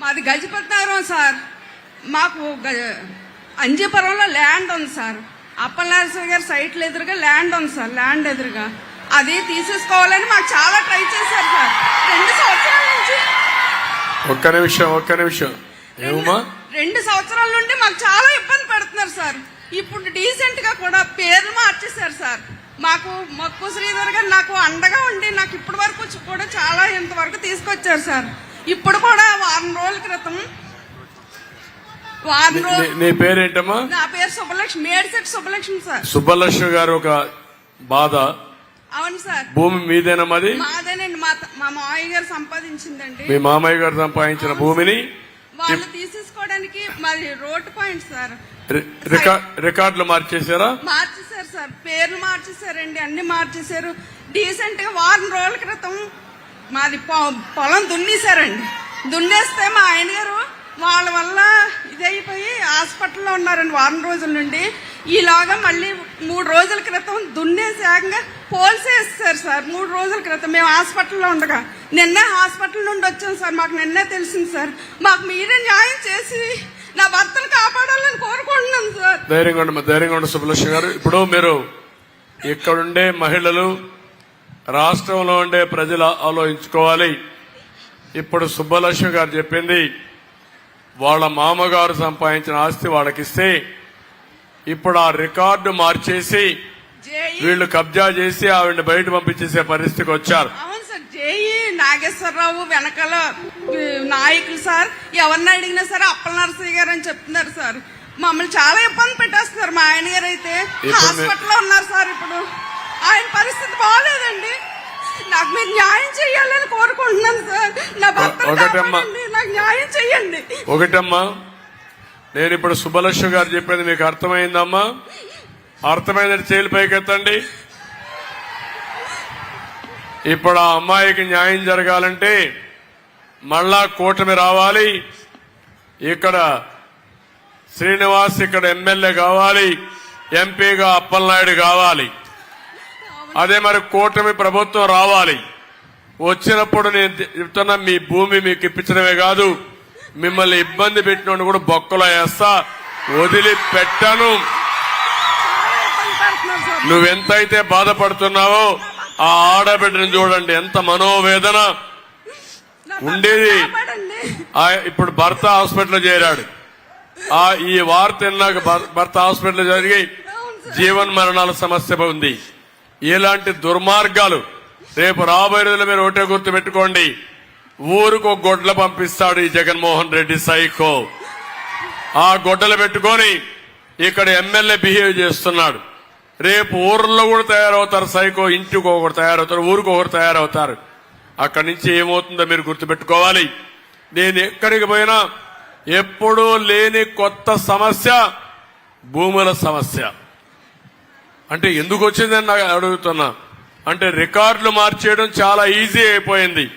మాది గజపతి నగరం సార్. మాకు అంజీపురంలో ల్యాండ్ ఉంది సార్. అప్పలనరసింహ గారి సైట్లు ఎదురుగా ల్యాండ్ ఉంది సార్. ల్యాండ్ ఎదురుగా. అది తీసేసుకోవాలని మాకు చాలా ట్రై చేశారు సార్. రెండు సంవత్సరాల నుంచి. ఒక్క నిమిషం ఒక్క నిమిషం. ఏమమ్మా? రెండు సంవత్సరాల నుండి మాకు చాలా ఇబ్బంది పెడుతున్నారు సార్. ఇప్పుడు డీసెంట్గా కూడా పేర్లు మార్చేశారు సార్. మాకు మక్కు శ్రీధర్ గారు నాకు అండగా ఉండి నాకు ఇప్పటి వరకు కూడా చాలా ఇంతవరకు తీసుకొచ్చారు సార్. ఇప్పుడు కూడా వారం రోజుల క్రితం వారం నీ- రోజులు నీ- పేరేంటమ్మా? నా పేరు సుబ్బలక్ష్మి మేడిశెట్టి సుబ్బలక్ష్మి సార్. సుబ్బలక్ష్మి గారు ఒక బాధ. అవును సార్. భూమి మీదేనమ్మది మాదేనండి. మా మా మావయ్య గారు సంపాదించిందండి. మీ మామయ్య గారు సంపాదించిన భూమిని వాళ్ళు తీసేసుకోవడానికి మరి రోడ్ పాయింట్ సార్. రికార్డులు మార్చేశారా? మార్చేశారు సార్. పేర్లు మార్చేశారండి. అన్ని మార్చేశారు. డీసెంట్గా వారం రోజుల క్రితం మాది పొ- పొలం దున్నేశారండి. దున్నేస్తే మా ఆయన గారు వాళ్ళ వల్ల ఇదైపోయి హాస్పిటల్లో ఉన్నారండి వారం రోజుల నుండి. ఈలాగా మళ్ళీ మూడు రోజుల క్రితం దున్నేసాక పోల్సేస్తారు సార్. మూడు రోజుల క్రితం మేము హాస్పిటల్లో ఉండగా. నిన్నే హాస్పిటల్ నుండి వచ్చాం సార్. మాకు నిన్నే తెలిసింది సార్. మాకు మీరే న్యాయం చేసి నా భర్తను కాపాడాలని కోరుకుంటున్నాను సార్. ధైర్యంగా ఉండమ్మా ధైర్యంగా ఉండ సుబ్బలక్ష్మి గారు. ఇప్పుడు మీరు ఇక్కడుండే మహిళలు రాష్ట్రంలో ఉండే ప్రజలు ఆలోచించుకోవాలి. ఇప్పుడు సుబ్బలక్ష్మి గారు చెప్పింది వాళ్ళ మామగారు సంపాదించిన ఆస్తి వాళ్ళకిస్తే ఇప్పుడు ఆ రికార్డు మార్చేసి వీళ్ళు కబ్జా చేసి ఆవిడ బయట పంపించేసే పరిస్థితికి వచ్చారు. జేఈ నాగేశ్వరరావు వెనకాల నాయకులు సార్ ఎవరిని అడిగినా సరే అప్పల నరసయ్య గారు అని చెప్తున్నారు సార్. మమ్మల్ని చాలా ఇబ్బంది పెట్టేస్తున్నారు మా ఆయన గారు అయితే. హాస్పిటల్లో ఉన్నారు సార్ ఇప్పుడు. ఆయన పరిస్థితి బాగాలేదండి నాకు మీరు న్యాయం చేయాలని కోరుకుంటున్నాను సార్. నా భర్త ఒకటమ్మా. నాకు న్యాయం చేయండి. ఒకటమ్మా నేను ఇప్పుడు సుబ్బలక్ష్మి గారు చెప్పేది మీకు అర్థమైందమ్మా? అర్థమైందని చేలు పైకెత్తండి. ఇప్పుడు ఆ అమ్మాయికి న్యాయం జరగాలంటే మళ్ళా కూటమి రావాలి. ఇక్కడ శ్రీనివాస్ ఇక్కడ ఎమ్మెల్యే కావాలి ఎంపీగా అప్పలనాయుడు కావాలి. అదే మరి కూటమి ప్రభుత్వం రావాలి. వచ్చినప్పుడు నేను చెప్తున్నా మీ భూమి మీకు ఇప్పించడమే కాదు మిమ్మల్ని ఇబ్బంది పెట్టినోడు కూడా బొక్కలో వేస్తా వదిలి పెట్టను చాలా ఇబ్బంది పెడుతున్నారు సార్ నువ్వెంతైతే బాధపడుతున్నావో ఆ ఆడబిడ్డను చూడండి ఎంత మనోవేదన ఉండేది. ఇప్పుడు భర్త హాస్పిటల్లో చేరాడు ఆ ఈ వార్త విన్నాక భర్- భర్త హాస్పిటల్లో జరిగి. జీవన్ మరణాల సమస్య ఉంది ఇలాంటి దుర్మార్గాలు రేపు రాబోయే రోజుల్లో మీరు ఒకటే గుర్తు పెట్టుకోండి. ఊరుకు గొడ్ల పంపిస్తాడు ఈ జగన్మోహన్ రెడ్డి సైకో. ఆ గొడ్డలు పెట్టుకొని ఇక్కడ ఎమ్మెల్యే బిహేవ్ చేస్తున్నాడు. రేపు ఊర్లో కూడా తయారవుతారు సైకో ఇంటికి ఒకరు తయారవుతారు ఊరికి ఒకరు తయారవుతారు. అక్కడి నుంచి ఏమవుతుందో మీరు గుర్తుపెట్టుకోవాలి నేను ఎక్కడికి పోయినా ఎప్పుడూ లేని కొత్త సమస్య భూముల సమస్య. అంటే ఎందుకు వచ్చిందని నాకు అడుగుతున్నా. అంటే రికార్డులు మార్చేయడం చాలా ఈజీ అయిపోయింది.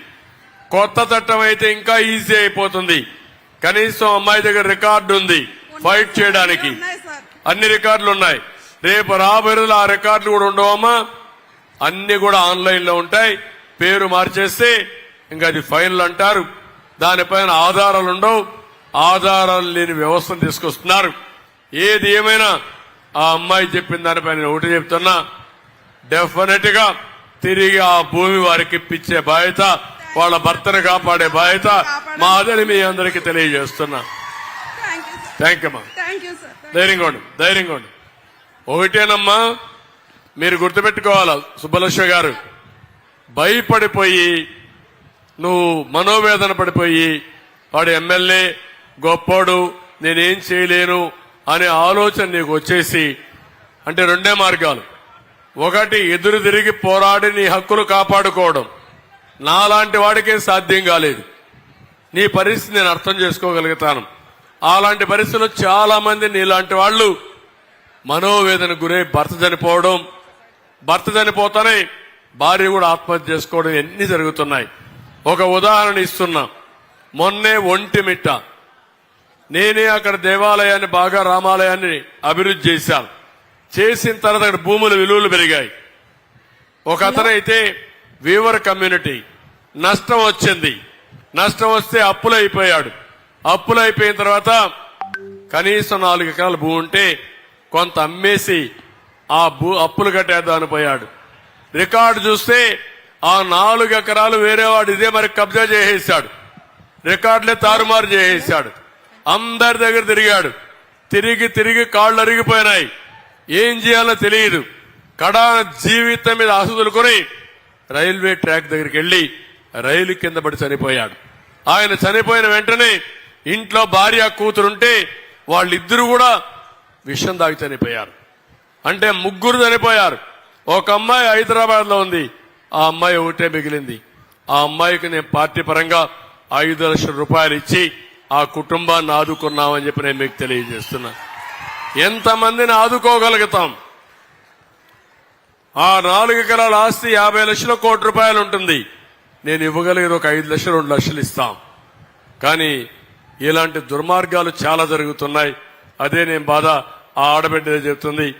కొత్త చట్టం అయితే ఇంకా ఈజీ అయిపోతుంది. కనీసం అమ్మాయి దగ్గర రికార్డు ఉంది ఫైట్ చేయడానికి. అన్ని రికార్డులు ఉన్నాయి. రేపు రాబోయే రోజులు ఆ రికార్డులు కూడా ఉండవమ్మా. అన్ని కూడా ఆన్లైన్లో ఉంటాయి. పేరు మార్చేస్తే ఇంకా అది ఫైనల్ అంటారు. దానిపైన ఆధారాలు ఉండవు. ఆధారాలు లేని వ్యవస్థను తీసుకొస్తున్నారు. ఏది ఏమైనా ఆ అమ్మాయి చెప్పిన దానిపైన ఒకటి చెప్తున్నా. డెఫినెట్గా తిరిగి ఆ భూమి వారికి ఇప్పించే బాధ్యత వాళ్ళ భర్తను కాపాడే బాధ్యత మాదని మీ అందరికీ తెలియజేస్తున్నా. థ్యాంక్ యూ ధైర్యంగా ఉండు ధైర్యంగా ఉండు. ఒకటేనమ్మా మీరు గుర్తుపెట్టుకోవాలా సుబ్బలక్ష్మి గారు భయపడిపోయి నువ్వు మనోవేదన పడిపోయి వాడు ఎమ్మెల్యే గొప్పోడు నేనేం చేయలేను అనే ఆలోచన నీకు వచ్చేసి అంటే రెండే మార్గాలు. ఒకటి ఎదురు తిరిగి పోరాడి నీ హక్కులు కాపాడుకోవడం. నాలాంటి వాడికే సాధ్యం కాలేదు. నీ పరిస్థితి నేను అర్థం చేసుకోగలుగుతాను. అలాంటి పరిస్థితుల్లో చాలా మంది నీలాంటి వాళ్ళు మనోవేదన గురై భర్త చనిపోవడం భర్త చనిపోతానే భార్య కూడా ఆత్మహత్య చేసుకోవడం ఎన్ని జరుగుతున్నాయి. ఒక ఉదాహరణ ఇస్తున్నా. మొన్నే ఒంటిమిట్ట నేనే అక్కడ దేవాలయాన్ని బాగా రామాలయాన్ని అభివృద్ధి చేశాను. చేసిన తర్వాత అక్కడ భూముల విలువలు పెరిగాయి. ఒక అతనైతే వీవర్ కమ్యూనిటీ నష్టం వచ్చింది. నష్టం వస్తే అప్పులు అయిపోయాడు అప్పులు అయిపోయిన తర్వాత కనీసం నాలుగు ఎకరాల భూ ఉంటే కొంత అమ్మేసి ఆ భూ అప్పులు కట్టేద్దామని పోయాడు. రికార్డు చూస్తే ఆ నాలుగు ఎకరాలు వేరేవాడు ఇదే మరి కబ్జా చేసేసాడు. రికార్డులే తారుమారు చేసేసాడు. అందరి దగ్గర తిరిగాడు. తిరిగి తిరిగి కాళ్ళు అరిగిపోయినాయి. ఏం చేయాలో తెలియదు. కడా జీవితం మీద ఆశదులుకొని రైల్వే ట్రాక్ దగ్గరికి వెళ్ళి రైలు కింద పడి చనిపోయాడు. ఆయన చనిపోయిన వెంటనే ఇంట్లో భార్య కూతురుంటే వాళ్ళిద్దరూ కూడా విషం దాగి చనిపోయారు. అంటే ముగ్గురు చనిపోయారు. ఒక అమ్మాయి హైదరాబాద్లో ఉంది. ఆ అమ్మాయి ఒకటే మిగిలింది. ఆ అమ్మాయికి నేను పార్టీ పరంగా ఐదు లక్షల రూపాయలు ఇచ్చి ఆ కుటుంబాన్ని ఆదుకున్నామని చెప్పి నేను మీకు తెలియజేస్తున్నాను ఎంతమందిని ఆదుకోగలుగుతాం? ఆ నాలుగు ఎకరాల ఆస్తి యాభై లక్షల కోటి రూపాయలు ఉంటుంది. నేను ఇవ్వగలిగిన ఒక ఐదు లక్షలు రెండు లక్షలు ఇస్తాం. కానీ ఇలాంటి దుర్మార్గాలు చాలా జరుగుతున్నాయి. అదే నేను బాధ ఆ ఆడబిడ్డ చెప్తుంది.